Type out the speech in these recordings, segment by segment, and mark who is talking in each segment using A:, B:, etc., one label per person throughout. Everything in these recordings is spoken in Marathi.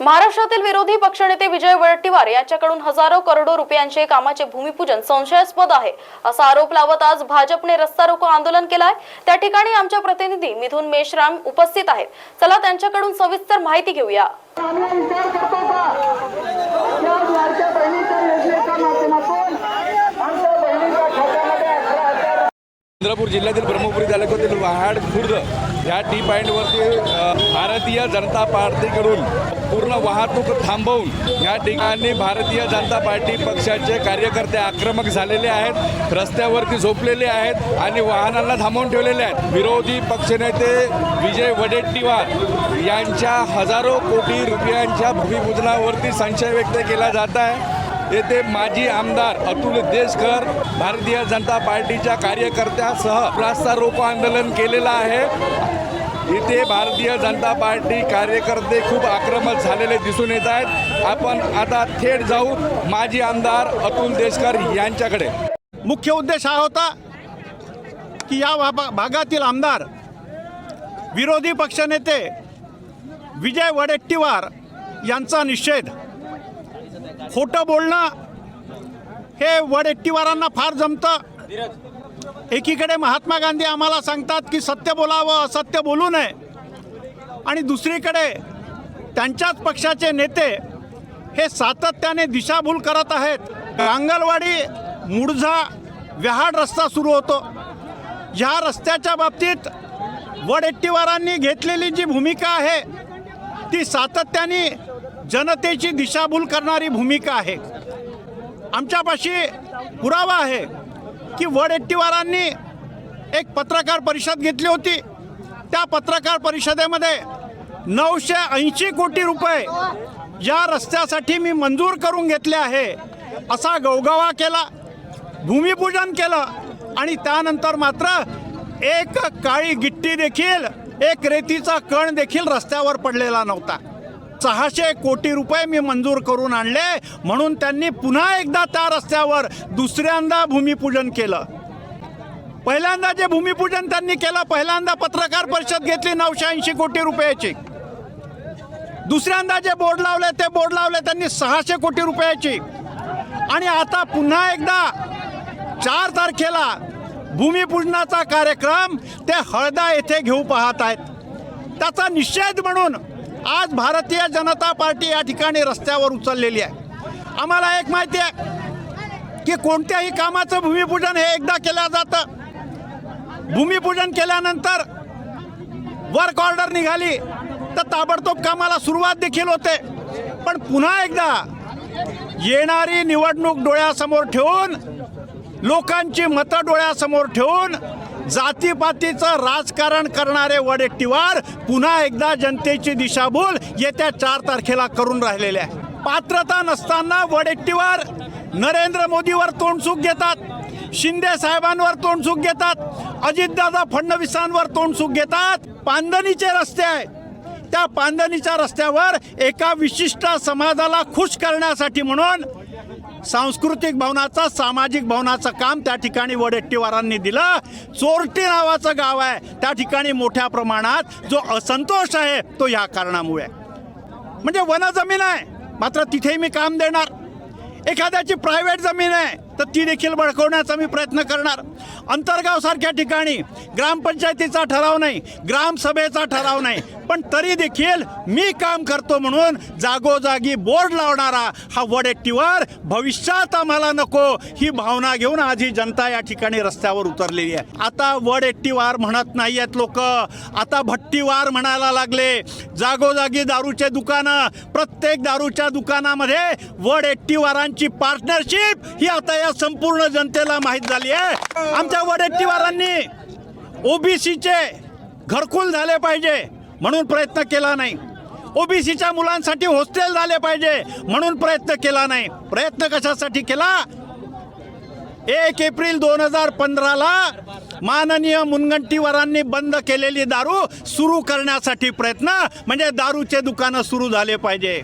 A: महाराष्ट्रातील विरोधी पक्षनेते विजय वडेट्टीवार यांच्याकडून हजारो करोडो रुपयांचे कामाचे भूमिपूजन संशयास्पद आहे असा आरोप लावत आज भाजपने रस्ता रोको आंदोलन केलाय. त्या ठिकाणी आमच्या प्रतिनिधी मिथुन मेश्राम उपस्थित आहेत. चला त्यांच्याकडून सविस्तर माहिती घेऊया
B: आम्ही विचार करतो का या लाडक्या बहिणीच्या योजनेच्या माध्यमातून आमच्या बहिणीच्या खात्यामध्ये अठरा हजार
C: चंद्रपूर जिल्ह्यातील ब्रह्मपुरी तालुक्यातील वहाड खुर्द या टी पॉईंटवरती भारतीय जनता पार्टीकडून पूर्ण वाहतूक थांबवून या ठिकाणी भारतीय जनता पार्टी पक्षाचे कार्यकर्ते आक्रमक झालेले आहेत रस्त्यावरती झोपलेले आहेत आणि वाहनांना थांबवून ठेवलेले आहेत. विरोधी पक्षनेते विजय वडेट्टीवार यांच्या हजारो कोटी रुपयांच्या भूमिपूजनावरती संशय व्यक्त केला जात आहे. येथे माजी आमदार अतुल देशकर भारतीय जनता पार्टीच्या कार्यकर्त्यासह रास्ता रोको आंदोलन केलेलं आहे. इथे भारतीय जनता पार्टी कार्यकर्ते खूप आक्रमक झालेले दिसून येत आहेत. आपण आता थेट जाऊ माजी आमदार अतुल देशकर यांच्याकडे.
D: मुख्य उद्देश हा होता की या भागातील आमदार विरोधी पक्षनेते विजय वडेट्टीवार यांचा निषेध खोटं बोलणं हे वडेट्टीवारांना फार जमतं. एकीकडे महात्मा गांधी आम्हाला सांगतात की सत्य बोलावं असत्य बोलू नये. आणि दुसरीकडे त्यांच्याच पक्षाचे नेते हे सातत्याने दिशाभूल करत आहेत. गांगलवाडी मुळझा व्याहाड रस्ता सुरू होतो. ह्या रस्त्याच्या बाबतीत वडेट्टीवारांनी घेतलेली जी भूमिका आहे ती सातत्याने जनतेची दिशाभूल करणारी भूमिका आहे. आमच्यापाशी पुरावा आहे की वडेट्टीवारांनी एक पत्रकार परिषद घेतली होती. त्या पत्रकार परिषदेमध्ये नऊशे ऐंशी कोटी रुपये या रस्त्यासाठी मी मंजूर करून घेतले आहे. असा गवगवा केला भूमिपूजन केलं आणि त्यानंतर मात्र एक काळी गिट्टी देखील एक रेतीचा कण देखील रस्त्यावर पडलेला नव्हता. सहाशे कोटी रुपये मी मंजूर करून आणले. म्हणून त्यांनी पुन्हा एकदा त्या रस्त्यावर दुसऱ्यांदा भूमिपूजन केलं. पहिल्यांदा जे भूमिपूजन त्यांनी केलं पहिल्यांदा पत्रकार परिषद घेतली नऊशे ऐंशी कोटी रुपयाची. दुसऱ्यांदा जे बोर्ड लावले ते बोर्ड लावले त्यांनी सहाशे कोटी रुपयाची. आणि आता पुन्हा एकदा चार तारखेला भूमिपूजनाचा कार्यक्रम ते हळदा येथे घेऊ पाहत आहेत. त्याचा निषेध म्हणून आज भारतीय जनता पार्टी या ठिकाणी रस्त्यावर उचललेली आहे. आम्हाला एक माहिती आहे की कोणत्याही कामाचं भूमिपूजन हे एकदा केलं जातं. भूमिपूजन केल्यानंतर वर्क ऑर्डर निघाली तर ताबडतोब कामाला सुरुवात देखील होते. पण पुन्हा एकदा येणारी निवडणूक डोळ्यासमोर ठेवून लोकांची मतं डोळ्यासमोर ठेवून जातीपातीचं राजकारण करणारे वडेट्टीवार पुन्हा एकदा जनतेची दिशाभूल येत्या चार तारखेला करून राहिलेले आहे पात्रता नसताना वडेट्टीवार नरेंद्र मोदीवर तोंडसुख घेतात शिंदे साहेबांवर तोंडसुख घेतात अजितदादा फडणवीसांवर तोंडसुख घेतात. पांदणीचे रस्ते आहे त्या पांदणीच्या रस्त्यावर एका विशिष्ट समाजाला खुश करण्यासाठी म्हणून सांस्कृतिक भवनाचं सामाजिक भवनाचं काम त्या ठिकाणी वडेट्टीवारांनी दिलं. चोरटी नावाचं गाव आहे. त्या ठिकाणी मोठ्या प्रमाणात जो असंतोष आहे तो ह्या कारणामुळे म्हणजे वन जमीन आहे. मात्र तिथेही मी काम देणार. एखाद्याची प्रायव्हेट जमीन आहे तर ती देखील बळकवण्याचा मी प्रयत्न करणार. अंतर्गावसारख्या ठिकाणी ग्रामपंचायतीचा ठराव नाही ग्रामसभेचा ठराव नाही. पण तरी देखील मी काम करतो म्हणून जागोजागी बोर्ड लावणारा हा वडेट्टीवर भविष्यात आम्हाला नको ही भावना घेऊन आज ही जनता या ठिकाणी रस्त्यावर उतरलेली आहे. आता वडेट्टीवार म्हणत नाही आहेत लोक. आता भट्टीवार म्हणायला लागले. जागोजागी दारूचे दुकानं प्रत्येक दारूच्या दुकानामध्ये वडेट्टीवारांची पार्टनरशिप ही आता या संपूर्ण जनतेला माहीत झाली आहे. आमच्या वडेट्टीवारांनी ओबीसीचे घरकुल झाले पाहिजे. म्हणून प्रयत्न केला नाही. ओबीसीच्या मुलांसाठी हॉस्टेल झाले पाहिजे म्हणून प्रयत्न केला नाही. प्रयत्न कशासाठी केला? एक एप्रिल दोन हजार पंधराला माननीय मुनगंटीवारांनी बंद केलेली दारू सुरू करण्यासाठी प्रयत्न म्हणजे दारूचे दुकानं सुरू झाले पाहिजे.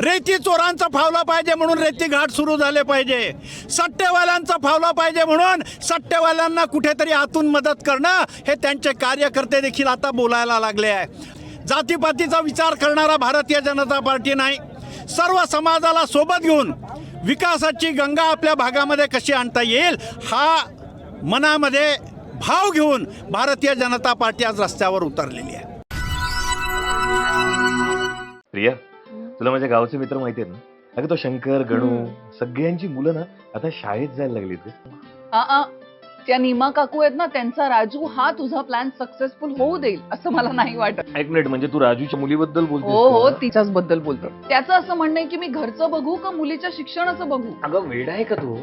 D: रेती चोरांचा फावला पाहिजे म्हणून रेती घाट सुरू झाले पाहिजे. सट्टेवाल्यांचा फावला पाहिजे म्हणून सट्टेवाल्यांना कुठेतरी आतून मदत करणं हे त्यांचे कार्यकर्ते देखील आता बोलायला लागले आहे. जातीपातीचा विचार करणारा भारतीय जनता पार्टी नाही. सर्व समाजाला सोबत घेऊन विकासाची गंगा आपल्या भागामध्ये कशी आणता येईल हा मनामध्ये भाव घेऊन भारतीय जनता पार्टी आज रस्त्यावर उतरलेली आहे.
E: प्रिया तुला माझ्या गावचे मित्र माहिती आहेत ना? अगं तो शंकर गणू सगळ्यांची मुलं ना आता शाळेत जायला लागली ते
F: आ, आ, त्या नीमा काकू आहेत ना त्यांचा राजू हा तुझा प्लॅन सक्सेसफुल होऊ देईल असं मला नाही वाटत.
E: एक मिनिट म्हणजे तू राजूच्या मुलीबद्दल बोलतोस
F: हो हो? तिच्याच बद्दल बोलतो. त्याचं असं म्हणणं आहे की मी घरचं बघू का मुलीच्या शिक्षणाचं बघू?
E: अगं वेड आहे का तू?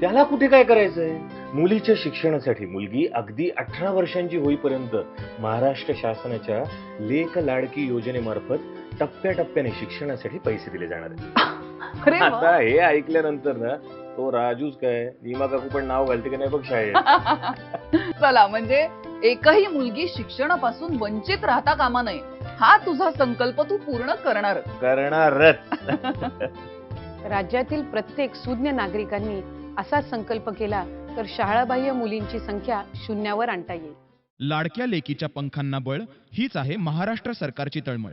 E: त्याला कुठे काय करायचंय? मुलीच्या शिक्षणासाठी मुलगी अगदी अठरा वर्षांची होईपर्यंत महाराष्ट्र शासनाच्या लेख लाडकी योजनेमार्फत टप्प्याटप्प्याने शिक्षणासाठी पैसे दिले जाणार आहेत. आता हे ऐकल्यानंतर ना तो राजूच काय नीमा काकू पण नाव घालते की नाही बघ शाळेत.
F: चला म्हणजे एकही मुलगी शिक्षणापासून वंचित राहता कामा नये. हा तुझा संकल्प तू पूर्ण करणारच.
E: करणारच.
G: राज्यातील प्रत्येक सुज्ञ नागरिकांनी असा संकल्प केला तर शाळाबाह्य मुलींची संख्या शून्यावर आणता येईल.
H: लाडक्या लेकीच्या पंखांना बळ हीच आहे महाराष्ट्र सरकारची तळमळ.